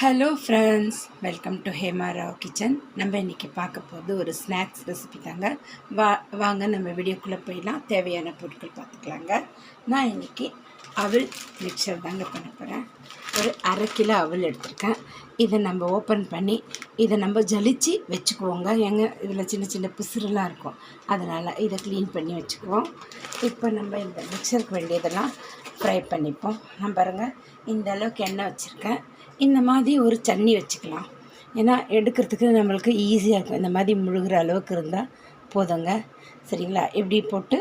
Hello friends welcome to Hema Rao kitchen நம்ம இன்றைக்கி பார்க்க போகிறது ஒரு ஸ்நாக்ஸ் ரெசிபி தாங்க. வா வாங்க நம்ம வீடியோக்குள்ளே போயிடலாம். தேவையான பொருட்கள் பார்த்துக்கலாங்க. நான் இன்றைக்கி அவள் மிக்சர் தாங்க பண்ண போகிறேன் ஒரு அரை கிலோ அவள் எடுத்திருக்கேன். இதை நம்ம ஓப்பன் பண்ணி இதை நம்ம ஜலித்து வச்சுக்குவோங்க. எங்க இதில் சின்ன சின்ன பிசுறுலாம் இருக்கும். அதனால் இதை க்ளீன் பண்ணி வச்சுக்குவோம். இப்போ நம்ம இந்த மிக்சருக்கு வேண்டியதெல்லாம் ஃப்ரை பண்ணிப்போம். நான் பாருங்கள் இந்த அளவுக்கு எண்ணெய் வச்சுருக்கேன். இந்த மாதிரி ஒரு சன்னி வச்சுக்கலாம். ஏன்னா எடுக்கிறதுக்கு நம்மளுக்கு ஈஸியாக இருக்கும். இந்த மாதிரி முழுகிற அளவுக்கு இருந்தால் போதுங்க. சரிங்களா? இப்படி போட்டு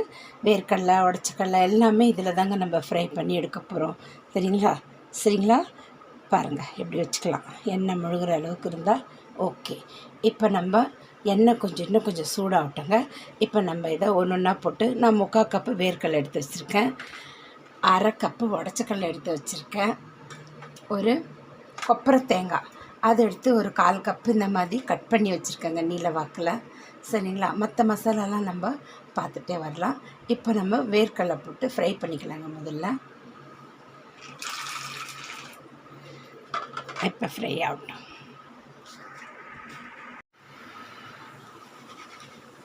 வேர்க்கடலை உடச்சக்கடலை எல்லாமே இதில் தாங்க நம்ம ஃப்ரை பண்ணி எடுக்க போகிறோம் சரிங்களா? சரிங்களா? பாருங்கள் இப்படி வச்சுக்கலாம். எண்ணெய் முழுகிற அளவுக்கு இருந்தால் ஓகே இப்போ நம்ம எண்ணெய் கொஞ்சம் இன்னும் கொஞ்சம் சூடாகட்டுங்க. இப்போ நம்ம இதை ஒன்று ஒன்றா போட்டு நான் முக்கால் கப்பு வேர்க்கடலை எடுத்து வச்சுருக்கேன். அரை கப்பு உடச்சக்கடலை எடுத்து வச்சுருக்கேன். ஒரு கொப்பரை தேங்காய். அதை எடுத்து ஒரு கால் கப்பு இந்த மாதிரி கட் பண்ணி வச்சுருக்கேங்க நீல வாக்கில். சரிங்களா? மற்ற மசாலாலாம் நம்ம பார்த்துட்டே வரலாம். இப்போ நம்ம வேர்க்கடலை போட்டு ஃப்ரை பண்ணிக்கலாங்க முதல்ல. இப்போ ஃப்ரை ஆகட்டும்.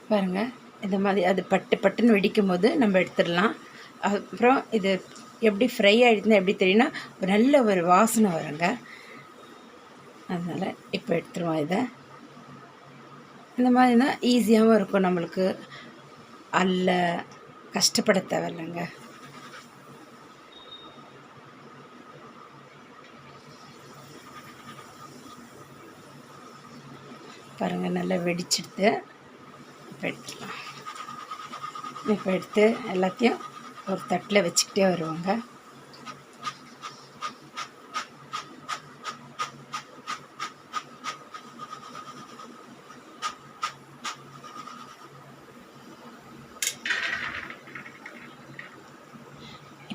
பாருங்கள் இந்த மாதிரி அது பட்டு பட்டுன்னு வெடிக்கும் போது நம்ம எடுத்துடலாம். அப்புறம் இது எப்படி ஃப்ரை ஆகிடுதுன்னா எப்படி தெரியும்னா ஒரு நல்ல ஒரு வாசனை வருங்க. அதனால் இப்போ எடுத்துருவோம் இதை. இந்த மாதிரினா ஈஸியாகவும் இருக்கும் நம்மளுக்கு. அல்ல கஷ்டப்பட தேவையில்லைங்க. பாருங்கள் நல்லா வெடிச்சிடுத்து இப்போ எடுத்துக்கலாம் இப்போ எடுத்து எல்லாத்தையும் ஒரு தட்டில் வச்சுக்கிட்டே வருவாங்க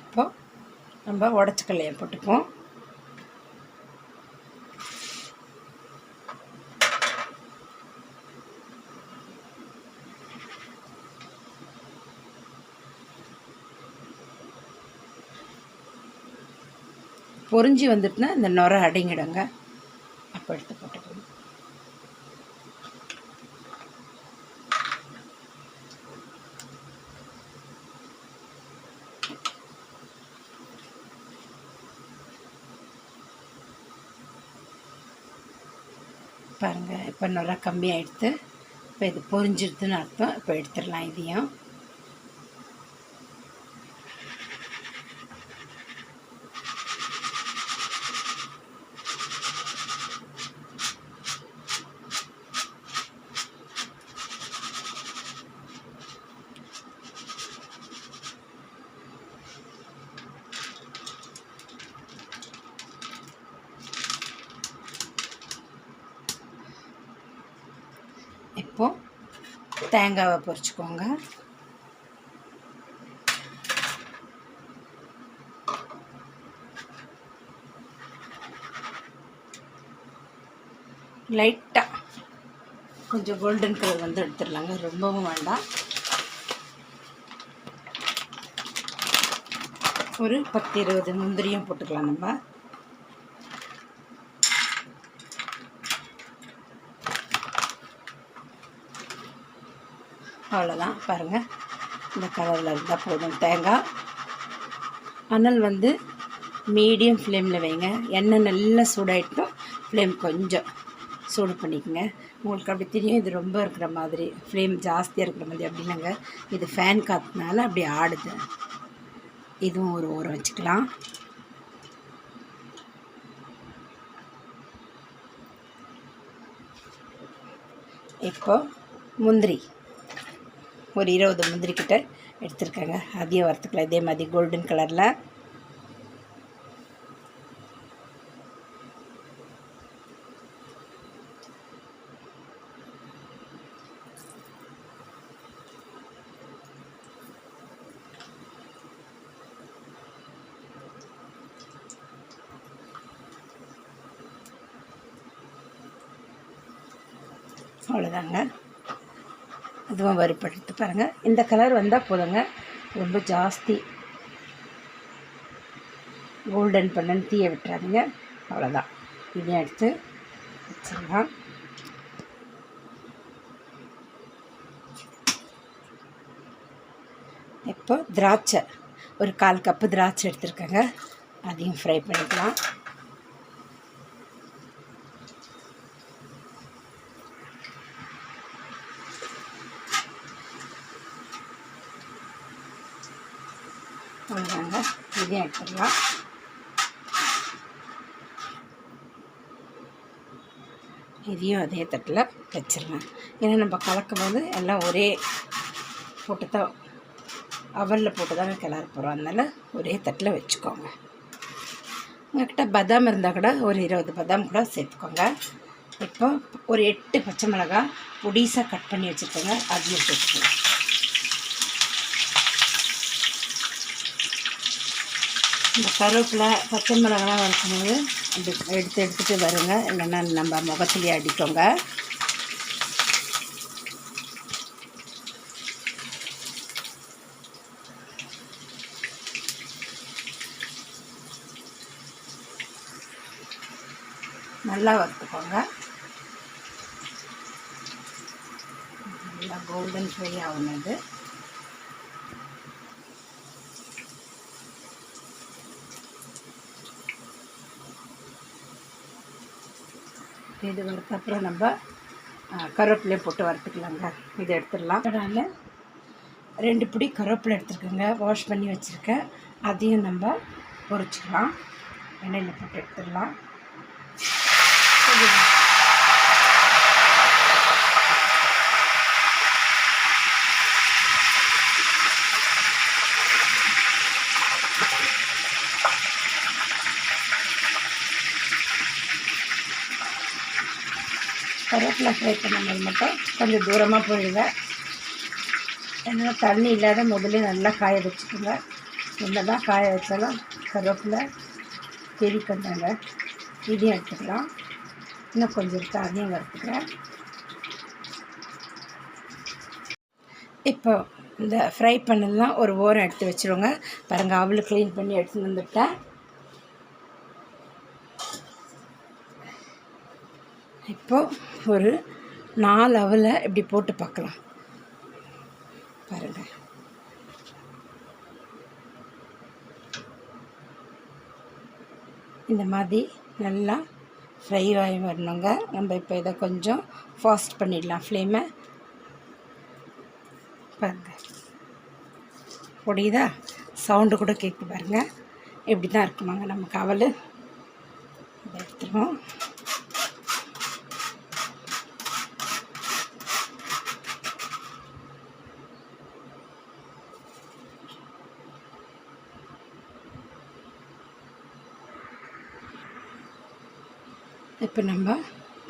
இப்போ நம்ம உடச்சிக்கல்லையை போட்டுப்போம் பொறிஞ்சி வந்துட்டுனா இந்த நுரை அடங்கிடுங்க அப்போ எடுத்து போட்டுக்கணும் பாருங்கள் இப்போ நுரை கம்மியாகிடுத்து இப்போ இது பொறிஞ்சிடுதுன்னு அர்த்தம். இப்போ எடுத்துடலாம் இதையும். இப்போது தேங்காவை பொரிச்சுக்கோங்க. லைட்டாக கொஞ்சம் கோல்டன் கலர் வந்து எடுத்துடலாங்க. ரொம்பவும் வேண்டாம். ஒரு பத்து இருபது முந்திரியும் போட்டுக்கலாம் நம்ம. அவ்வளோதான் பாருங்கள் இந்த கலரில் இருந்தால் போதும். தேங்காய். அனல் வந்து மீடியம் ஃப்ளேமில் வைங்க. எண்ணெய் நல்லா சூடாயிட்டும் ஃப்ளேம் கொஞ்சம் சூடு பண்ணிக்கோங்க. உங்களுக்கு அப்படி தெரியும் இது ரொம்ப இருக்கிற மாதிரி ஃப்ளேம் ஜாஸ்தியாக இருக்கிற மாதிரி அப்படின்னாங்க. இது ஃபேன் காற்றுனால அப்படி ஆடுது. இதுவும் ஒரு ஊற வச்சுக்கலாம். இப்போ முந்திரி. ஒரு இருபது முந்திரி கிட்ட எடுத்துருக்கேங்க. அதையும் வறுத்துக்கலாம் இதே மாதிரி கோல்டன் கலரில் அவ்வளோதாங்க இதுவும் வறுப்படுத்து பாருங்கள் இந்த கலர் வந்தால் போதுங்க. ரொம்ப ஜாஸ்தி. கோல்டன் பண்ணன்னு தீய விட்டுறாதீங்க. அவ்வளோதான் இதை எடுத்து வச்சிடலாம். இப்போ திராட்சை. ஒரு கால் கப்பு திராட்சை எடுத்துருக்கேங்க. அதையும் ஃப்ரை பண்ணிக்கலாம் அவ்வளோதாங்க இதையும் எடுத்துடலாம் இதையும் அதே தட்டில் வச்சிடலாம். ஏன்னா நம்ம கலக்கும் போது எல்லாம் ஒரே போட்டு தான் அவலில் போட்டு தாங்க கிளற போகிறோம் அதனால் ஒரே தட்டில் வச்சுக்கோங்க. உங்கள்கிட்ட பதாம் இருந்தால் கூட ஒரு இருபது பதாம் கூட சேர்த்துக்கோங்க. இப்போ ஒரு எட்டு பச்சை மிளகாய் பொடிசாக கட் பண்ணி வச்சுருக்கோங்க அதையும் சேர்த்துக்கலாம். இந்த கருவேப்பிலை பச்சை மிளகாலாம் வறுக்கும்போது அப்படி எடுத்து எடுத்துகிட்டு வருங்க. இல்லைன்னா நம்ம முகத்துலேயே அடிக்கோங்க. நல்லா வறுத்துக்கோங்க. நல்லா கோல்டன் ஃப்ரை ஆகணும் இது இது வறுத்தப்புறம் நம்ம கருவேப்பிலையும் போட்டு வறுத்துக்கலாங்க. இதை எடுத்துடலாம். அதனால் ரெண்டு பிடி கருவேப்பிலை எடுத்துருக்கேங்க. வாஷ் பண்ணி வச்சுருக்கேன். அதையும் நம்ம பொறிச்சிக்கலாம் எண்ணெயில் போட்டு எடுத்துடலாம். கருவேப்பிலை ஃப்ரை பண்ணும்போது மட்டும் கொஞ்சம் தூரமாக போயிடுங்க ஏன்னா தண்ணி இல்லாத முதல்ல நல்லா காய வச்சுக்கோங்க. என்ன தான் காய வச்சாலும் கருவேப்பிலை தெரிக்கந்தாங்க இதையும் எடுத்துக்கலாம். இன்னும் கொஞ்சம் தண்ணியும் அதையும் வறுத்துக்கிறேன். இப்போ இந்த ஃப்ரை பண்ணலாம் ஒரு ஓரம் எடுத்து வச்சுருவோங்க. பாருங்கள் அவளு க்ளீன் பண்ணி எடுத்துன்னு வந்துட்டேன். இப்போது ஒரு நாலு அவலை இப்படி போட்டு பார்க்கலாம். பாருங்கள் இந்த மாதிரி நல்லா ஃப்ரை ஆகி வரணுங்க. நம்ம இப்போ இதை கொஞ்சம் ஃபாஸ்ட் பண்ணிடலாம். ஃப்ளேமை பாருங்கள் பொடியுதா சவுண்டு கூட கேட்கு பாருங்கள் இப்படி தான் இருக்குமாங்க நம்ம கவலை எடுத்துருவோம். இப்போ நம்ம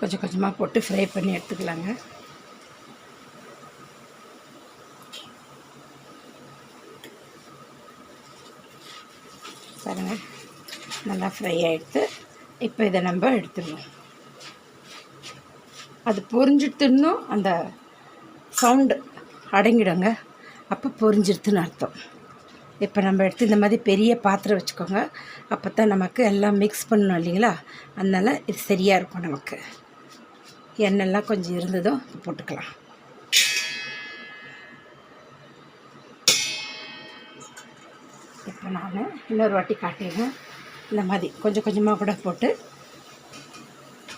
கொஞ்சம் கொஞ்சமாக போட்டு ஃப்ரை பண்ணி எடுத்துக்கலாங்க. பாருங்க நல்லா ஃப்ரை ஆகிடுத்து இப்போ இதை நம்ம எடுத்துடணும் அது பொரிஞ்சிடுத்துன்னும் அந்த சவுண்டு அடங்கிடுங்க. அப்போ பொரிஞ்சிடுத்துன்னு அர்த்தம். இப்போ நம்ம எடுத்து இந்த மாதிரி பெரிய பாத்திரம் வச்சுக்கோங்க. அப்போ தான் நமக்கு எல்லாம் மிக்ஸ் பண்ணணும் இல்லைங்களா? அதனால் இது சரியாக இருக்கும் நமக்கு. எண்ணெய்லாம் கொஞ்சம் இருந்ததும் போட்டுக்கலாம். இப்போ நான் இன்னொரு வாட்டி காட்டிடுறேன். இந்த மாதிரி கொஞ்சம் கொஞ்சமாக கூட போட்டு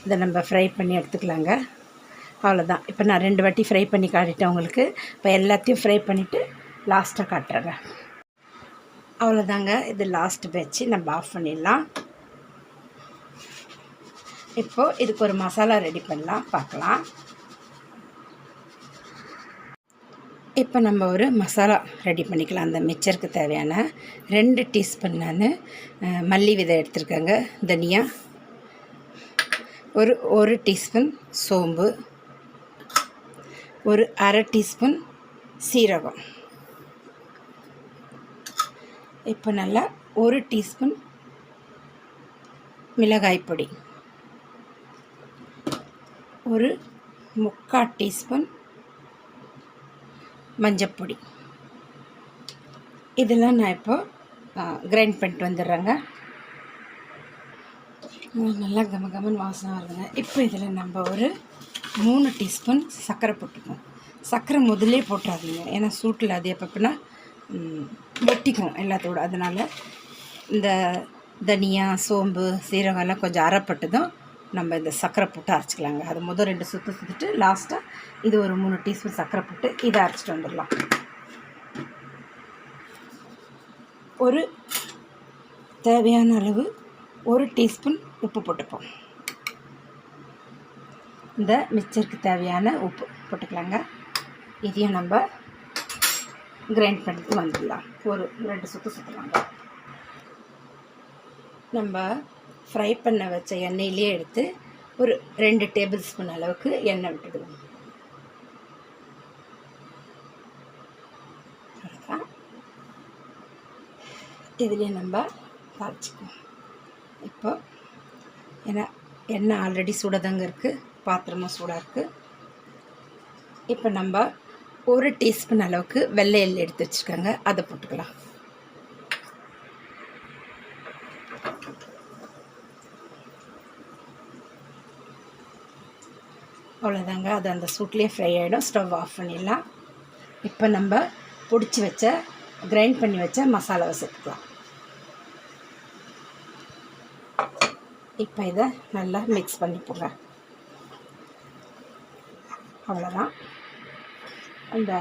இதை நம்ம ஃப்ரை பண்ணி எடுத்துக்கலாங்க. அவ்வளோதான் இப்போ நான் ரெண்டு வாட்டி ஃப்ரை பண்ணி காட்டிட்டேன் உங்களுக்கு. இப்போ எல்லாத்தையும் ஃப்ரை பண்ணிவிட்டு லாஸ்ட்டாக காட்டுறேங்க. அவ்வளோதாங்க இது லாஸ்ட் பேச்சு நம்ம ஆஃப் பண்ணிடலாம். இப்போது இதுக்கு ஒரு மசாலா ரெடி பண்ணலாம். பார்க்கலாம். இப்போ நம்ம ஒரு மசாலா ரெடி பண்ணிக்கலாம். அந்த மிச்சருக்கு தேவையான ரெண்டு டீஸ்பூன் நான் மல்லி விதை எடுத்துருக்கேங்க. தனியா. ஒரு ஒரு டீஸ்பூன் சோம்பு. ஒரு அரை டீஸ்பூன் சீரகம். இப்போ நல்லா ஒரு டீஸ்பூன் மிளகாய் பொடி. ஒரு முக்கால் டீஸ்பூன் மஞ்சப்பொடி இதெல்லாம் நான் இப்போ கிரைண்ட் பண்ணிட்டு வந்துடுறேங்க. நல்லா கம கமன்னு வாசனை வருதுங்க. இப்போ இதில் நம்ம ஒரு மூணு டீஸ்பூன் சர்க்கரை போட்டுக்கோம் சர்க்கரை முதலே போட்டுறாதீங்க. ஏன்னா சூட்டில் அது எப்பப்போனா ஒட்டிக்கும் எல்லாத்தோட. அதனால் இந்த தனியா சோம்பு சீரகம் எல்லாம் கொஞ்சம் அறப்பட்டதும் நம்ம இந்த சர்க்கரை போட்டு அரைச்சிக்கலாங்க. அது முதல் ரெண்டு சுற்று சுற்றிட்டு லாஸ்ட்டாக இது ஒரு மூணு டீஸ்பூன் சர்க்கரை போட்டு இதை அரைச்சிட்டு வந்துடலாம். ஒரு தேவையான அளவு ஒரு டீஸ்பூன் உப்பு போட்டுப்போம். இந்த மிக்சருக்கு தேவையான உப்பு போட்டுக்கலாங்க. இதையும் நம்ம கிரைண்ட் பண்ணிட்டு வந்துடலாம். ஒரு ரெண்டு சுற்று சுற்றுவாங்க நம்ம ஃப்ரை பண்ண வச்ச எண்ணெயிலே எடுத்து ஒரு ரெண்டு டேபிள் ஸ்பூன் அளவுக்கு எண்ணெய் விட்டுடுவோம் அவ்வளோதான் இதுலேயே நம்ம தாளிச்சுக்குவோம் இப்போ ஏன்னா எண்ணெய் ஆல்ரெடி சூடாதாங்க இருக்குது பாத்திரமும் சூடாக இருக்குது இப்போ நம்ம ஒரு டீஸ்பூன் அளவுக்கு வெள்ளை எள்ளு எடுத்து வச்சுருக்காங்க அதை போட்டுக்கலாம். அவ்வளோதாங்க அது அந்த சூட்லேயே ஃப்ரை ஆகிடும் ஸ்டவ் ஆஃப் பண்ணிடலாம். இப்போ நம்ம பிடிச்சி வச்ச கிரைண்ட் பண்ணி வச்ச மசாலாவை சேர்த்துக்கலாம். இப்போ இதை நல்லா மிக்ஸ் பண்ணி போடுங்க அவ்வளோதான் அந்த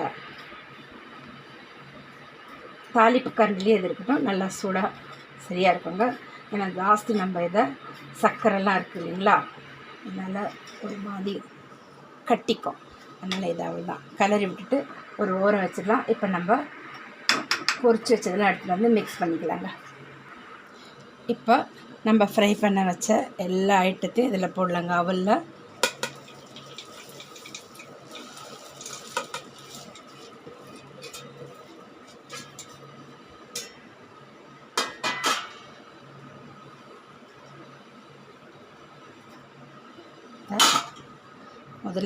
தாளிப்பு கரண்டிலே இது இருக்கட்டும் நல்லா சூடாக சரியாக இருக்குங்க. ஏன்னா ஜாஸ்தி நம்ம இதை சர்க்கரைலாம் இருக்குது இல்லைங்களா? அதனால் ஒரு மாதிரி கட்டிக்கும். அதனால் இது அவ்வளோதான் கலரி விட்டுட்டு ஒரு ஓரம் வச்சிடலாம். இப்போ நம்ம பொறிச்சு வச்சதெல்லாம் எடுத்துகிட்டு வந்து மிக்ஸ் பண்ணிக்கலாங்க. இப்போ நம்ம ஃப்ரை பண்ண வச்ச எல்லா ஐட்டத்தையும் இதில் போடலாங்க. அவலில்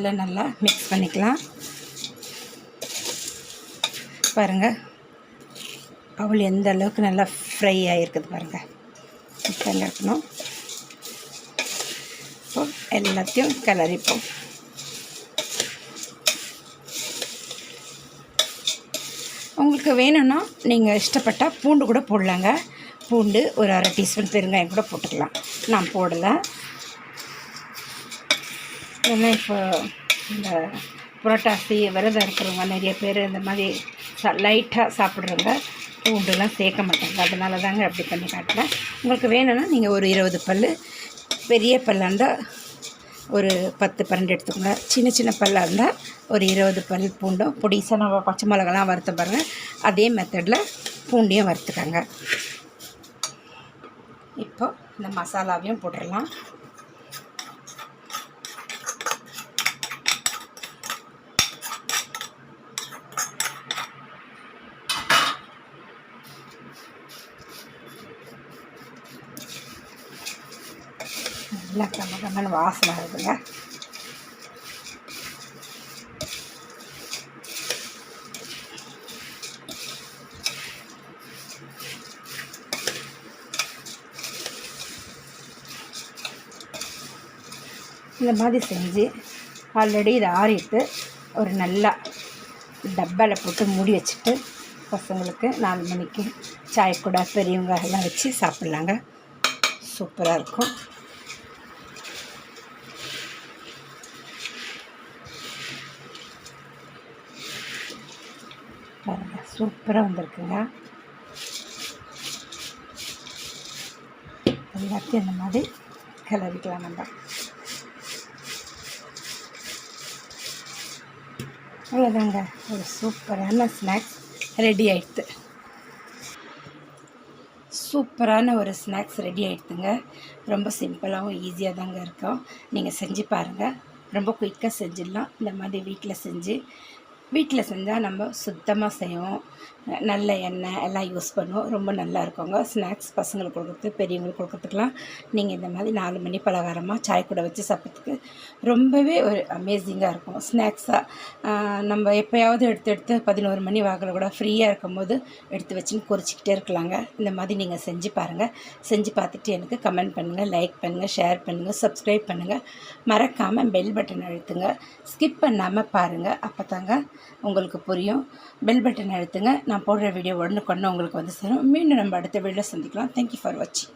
முதல்ல நல்லா மிக்ஸ் பண்ணிக்கலாம். பாருங்கள் அவள் எந்த அளவுக்கு நல்லா ஃப்ரை ஆகிருக்குது பாருங்கள் இப்போ இருக்கணும் இப்போ எல்லாத்தையும் கிளறிப்போம். உங்களுக்கு வேணும்னா நீங்கள் இஷ்டப்பட்டால் பூண்டு கூட போடலாங்க. பூண்டு ஒரு அரை டீஸ்பூன் பெருங்காயம் கூட போட்டுக்கலாம். நான் போடலை. ஏன்னா இப்போ இந்த புரோட்டாசி விரதம் இருக்கிறவங்க நிறைய பேர் இந்த மாதிரி ச லைட்டாக சாப்பிட்றவங்க பூண்டுலாம் சேர்க்க மாட்டாங்க. அதனால தாங்க அப்படி பண்ணி காட்டுறேன். உங்களுக்கு வேணும்னா நீங்கள் ஒரு இருபது பல் பெரிய பல்லாக இருந்தால் ஒரு பத்து பன்னெண்டு எடுத்துக்கோங்க. சின்ன சின்ன பல்லாக இருந்தால் ஒரு இருபது பல் பூண்டும் பொடிசாக நம்ம பச்சை மிளகாலாம் வறுத்த பாருங்கள் அதே மெத்தடில் பூண்டையும் வறுத்துக்கோங்க. இப்போ இந்த மசாலாவையும் போட்டுடலாம். நல்லா கம்ம கம்மன்னு வாசனை வருதுங்க. இந்த மாதிரி செஞ்சு ஆல்ரெடி இதை ஆறிட்டு ஒரு நல்லா டப்பாவில் போட்டு மூடி வச்சுட்டு பசங்களுக்கு நாலு மணிக்கு சாய் கூட பெரியவங்க எல்லாம் வச்சு சாப்பிட்லாங்க. சூப்பராக இருக்கும். சூப்பராக வந்திருக்குங்க. எல்லாத்தையும் இந்த மாதிரி கிளறிக்கலாம் நம்ம. அவ்வளோதாங்க ஒரு சூப்பரான ஸ்நாக்ஸ் ரெடி ஆயிடுது சூப்பரான ஒரு ஸ்நாக்ஸ் ரெடி ஆகிடுதுங்க ரொம்ப சிம்பிளாகவும் ஈஸியாக தாங்க இருக்கும். நீங்கள் செஞ்சு பாருங்கள் ரொம்ப குயிக்காக செஞ்சிடலாம். இந்த மாதிரி வீட்டில் செஞ்சு வீட்டில் செஞ்சால் நம்ம சுத்தமாக செய்வோம். நல்ல எண்ணெய் எல்லாம் யூஸ் பண்ணுவோம். ரொம்ப நல்லா இருக்குங்க ஸ்நாக்ஸ் பசங்களுக்கு கொடுக்குறது பெரியவங்களுக்கு கொடுக்குறதுக்கெலாம் நீங்கள் இந்த மாதிரி நாலு மணி பலகாரமாக சாய் கூட வச்சு சாப்பிட்றதுக்கு ரொம்பவே ஒரு அமேசிங்காக இருக்கும். ஸ்நாக்ஸாக நம்ம எப்போயாவது எடுத்து எடுத்து பதினோரு மணி வாக்கில் கூட ஃப்ரீயாக இருக்கும்போது எடுத்து வச்சுன்னு குறிச்சிக்கிட்டே இருக்கலாங்க. இந்த மாதிரி நீங்கள் செஞ்சு பாருங்கள் செஞ்சு பார்த்துட்டு எனக்கு கமெண்ட் பண்ணுங்கள் லைக் பண்ணுங்கள் ஷேர் பண்ணுங்கள் சப்ஸ்கிரைப் பண்ணுங்கள் மறக்காமல் பெல் பட்டன் அழுத்துங்க. ஸ்கிப் பண்ணாமல் பாருங்கள் அப்போ தாங்க உங்களுக்கு புரியும். பெல் பட்டன் அழுத்துங்க. நான் போடுற வீடியோ உடனுக்குடனே உங்களுக்கு வந்து சேரும். மீண்டும் நம்ம அடுத்த வீடியோவில் சந்திக்கலாம். தேங்க்யூ ஃபார் வாட்சிங்